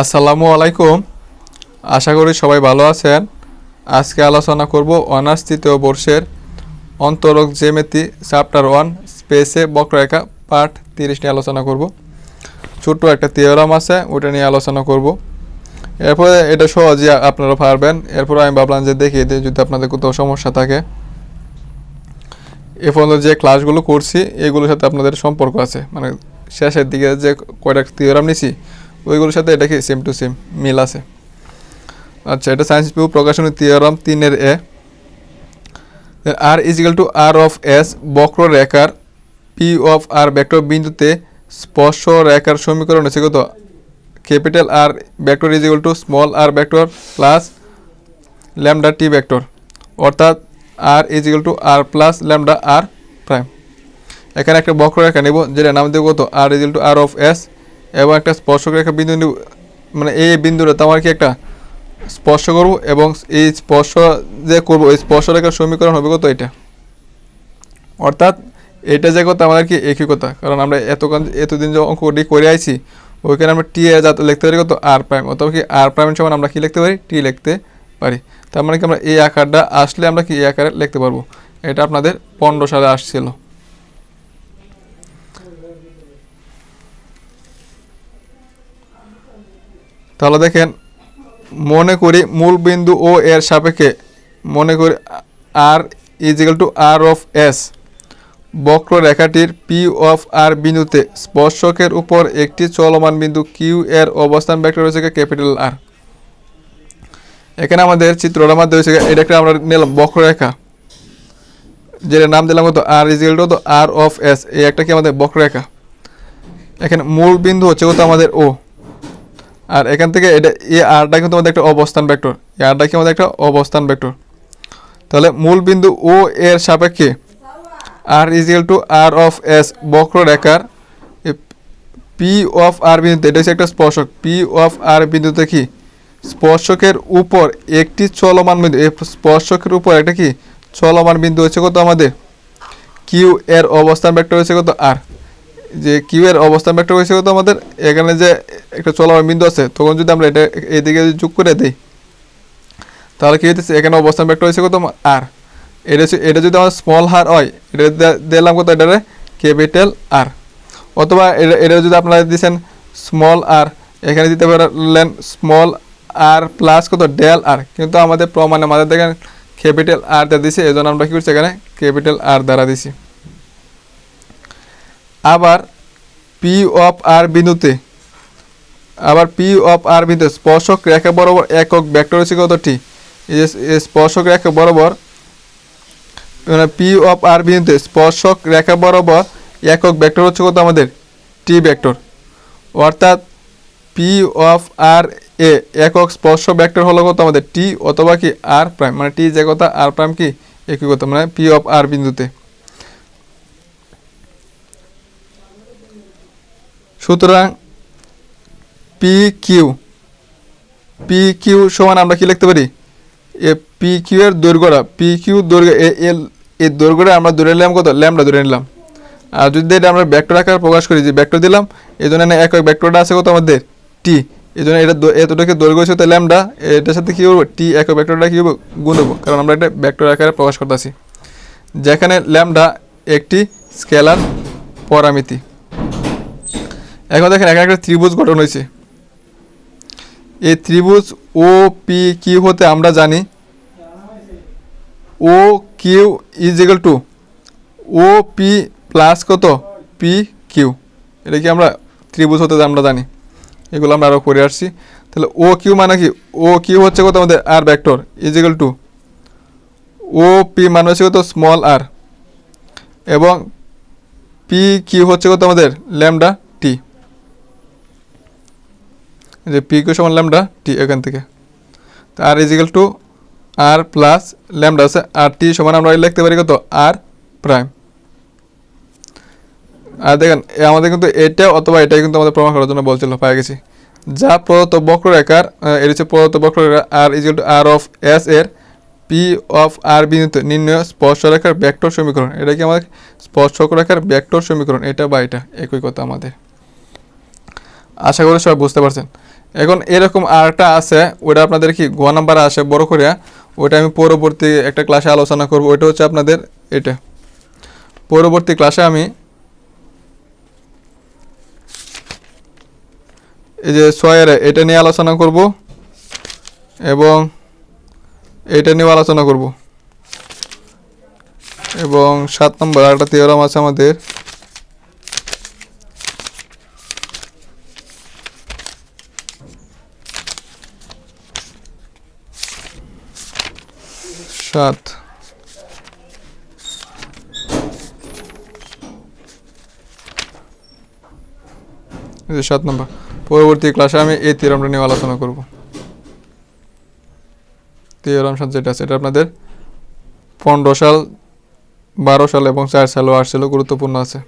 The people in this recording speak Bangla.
আসসালামু আলাইকুম। আশা করি সবাই ভালো আছেন। আজকে আলোচনা করব অনার্স তৃতীয় বর্ষের অন্তরক জেমেতি চ্যাপ্টার ওয়ান, স্পেসে বক্ররেখা পার্ট তিরিশ নিয়ে আলোচনা করব। ছোট্ট একটা থিওরাম আছে ওটা নিয়ে আলোচনা করব। এরপরে এটা সহজে আপনারা পারবেন। এরপরে আমি ভাবলাম যে দেখিয়ে দিই যদি আপনাদের কোথাও সমস্যা থাকে। এ পর্যন্ত যে ক্লাসগুলো করছি, এগুলোর সাথে আপনাদের সম্পর্ক আছে। মানে শেষের দিকে যে কয়টা থিওরাম নিছি ওইগুলোর সাথে এটা কি সেম টু সেম মিল আছে? আচ্ছা এটা সায়েন্স পিউ প্রকাশনী থিওরাম তিনের এ। R equal to R of S বক্ররেখার পি অফ আর ভেক্টর বিন্দুতে স্পর্শ রেখার সমীকরণ হচ্ছে কত? Capital R vector equal to small R vector plus lambda T vector অর্থাৎ R equal to R plus lambda R prime এখানে একটা বক্ররেখা নেব যেটা নাম দেবো কত? R equal to R of S এবং একটা স্পর্শক রেখা বিন্দু মানে এই বিন্দুটা তো আমার কি একটা স্পর্শ করব এবং এই স্পর্শ যে করব, এই স্পর্শ রেখার সমীকরণ হবে কত এটা? অর্থাৎ এটা যে কথা আমাদের কি একই কথা, কারণ আমরা এতক্ষণ এতদিন যে অঙ্কটি করে আইছি, ওইখানে আমরা টি এ যাতে লিখতে পারি কত? আর প্রাইম অথবা কি আর প্রাইম সমান আমরা কি লিখতে পারি? টি লিখতে পারি। তার মানে কি আমরা এই আকারটা আসলে আমরা কি এই আকারে লিখতে পারব? এটা আপনাদের পনেরো সালে আসছিল। তাহলে দেখেন, মনে করি মূল বিন্দু ও এর সাপেক্ষে মনে করি R equal to R of S বক্ররেখাটির P of আর বিন্দুতে স্পর্শকের উপর একটি চলমান বিন্দু কিউ এর অবস্থান ভেক্টর হচ্ছে ক্যাপিটাল আর এখানে আমাদের চিত্রটার মধ্যে হয়েছে এটা একটা আমরা নিলাম বক্ররেখা। যেটা নাম দিলাম কত আর ইজিক্যাল টু তো আর অফ এস এই একটা কি আমাদের বক্ররেখা? এখানে মূল বিন্দু হচ্ছে কত? আমাদের ও আর এখান থেকে এটা, এই আরটা কিন্তু আমাদের একটা অবস্থান ভেক্টর এই আরটা কি আমাদের একটা অবস্থান ভেক্টর তাহলে মূল বিন্দু ও এর সাপেক্ষে R equal to R of S বক্ররেখার পি অফ আর বিন্দুতে, এটা হচ্ছে একটা স্পর্শক। পি অফ আর বিন্দুতে কি? স্পর্শকের উপর একটি চলমান বিন্দু এই স্পর্শকের উপর একটা কি? চলমান বিন্দু হচ্ছে কত আমাদের? কিউ এর অবস্থান ভেক্টর হচ্ছে কত? আর যে কিউ এর অবস্থান ভেক্টর হয়েছে কত আমাদের? এখানে যে একটা চলমান বিন্দু আছে, তখন যদি আমরা এটা এদিকে যোগ করে দিই, তাহলে কি হইতেছে? এখানে অবস্থান ভেক্টর হয়েছে কত আর এটা এটা যদি আমার স্মল হার হয়, এটা দিলাম কত এটারে? ক্যাপিটাল আর অথবা এটা এটা যদি আপনারা দিচ্ছেন স্মল আর এখানে দিতে পারলেন স্মল আর প্লাস কত? ডেল আর কিন্তু আমাদের প্রমাণে আমাদের দেখেন ক্যাপিটাল আর দ্বারা দিছে এই জন্য আমরা কি করছি এখানে? ক্যাপিটাল আর দ্বারা দিছি। আবার পি অফ আর বিন্দুতে। আবার পি অফ আর বিন্দু স্পর্শক রেখা বরাবর একক ভেক্টর হচ্ছে কত টি এই স্পর্শক রেখা বরাবর মানে পি অফ আর বিন্দুতে স্পর্শক রেখা বরাবর একক ভেক্টর হচ্ছে কত আমাদের? T vector. অর্থাৎ পি অফ আর এ একক স্পর্শ ভেক্টর হলো কত আমাদের? টি অথবা কি আর প্রাইম মানে টি যে কথা আর প্রাইম কি? একই কথা মানে পি অফ আর বিন্দুতে। সুতরাং পি কিউ পি কিউ সমান আমরা কি লিখতে পারি? এ পি কিউ এর দৈর্ঘ্যটা পি কিউ দৈর্ঘ্য এল এই দৈর্ঘ্যটা আমরা ধরে নিলাম কত? ল্যামডা ধরে নিলাম। আর যদি এটা আমরা ভেক্টর আকার প্রকাশ করি, যে ভেক্টর দিলাম, এই জন্য এখানে একক ভেক্টরটা আছে কত আমাদের? টি এই জন্য এটা এতটাকে দৈর্ঘ্য হচ্ছে তো ল্যামডা, এটার সাথে কী করব? টি একক ভেক্টরটা কী করব? গুণ দেবো কারণ আমরা এটা ভেক্টর আকারে প্রকাশ করতেছি যেখানে ল্যামডা একটি স্কেলার পরামিতি। এখন দেখেন এখানে একটা ত্রিভুজ গঠন হয়েছে। এই ত্রিভুজ ও পি কিউ হতে আমরা জানি O Q is equal to O P plus কত? পি কিউ এটা কি আমরা ত্রিভুজ হতে আমরা জানি? এগুলো আমরা আরও করে আসছি। তাহলে ও কিউ মানে কি? ও কিউ হচ্ছে কত আমাদের আর vector is equal to O P মানে হচ্ছে কত? স্মল আর এবং পি কিউ হচ্ছে কত আমাদের ল্যামডা টি যে পি কিউ সমান ল্যামডা টি এখান থেকে। R is equal to r plus lambda আছে আর টি সমান আমরা লিখতে পারি কত? আর প্রাইম আর দেখেন আমাদের কিন্তু এটা অথবা এটাই কিন্তু আমাদের প্রমাণ করার জন্য বলছিল, পাই গেছি। যা প্রদত্ত বক্ররেখার এর হচ্ছে প্রদত্ত বক্ররেখা r is equal to r of s এর পি অফ আর বিন্দুতে নির্ণয় স্পর্শরেখার ভেক্টর সমীকরণ। এটা কি আমাদের স্পর্শক রেখার ভেক্টর সমীকরণ? এটা বা এটা, একই কথা আমাদের। আশা করি সবাই বুঝতে পারছেন। এখন এরকম আরেকটা আছে ওটা আপনাদের কি গ নাম্বার আসে, বড় করিয়া ওটা আমি পরবর্তী একটা ক্লাসে আলোচনা করব, ওইটা হচ্ছে আপনাদের এটা। পরবর্তী ক্লাসে আমি এই যে ছয়ের এটা নিয়ে আলোচনা করব এবং এটা নিয়ে আলোচনা করব। এবং সাত নম্বর একটা থিওরাম আছে আমাদের। সাত। সাত নম্বর। পরবর্তী ক্লাসে আমি এই থিওরামটা নিয়ে আলোচনা করব। থিওরাম সাত যেটা আছে। এটা আপনাদের পনেরো সাল, বারো সাল এবং চার সালও আসছিল, গুরুত্বপূর্ণ আছে।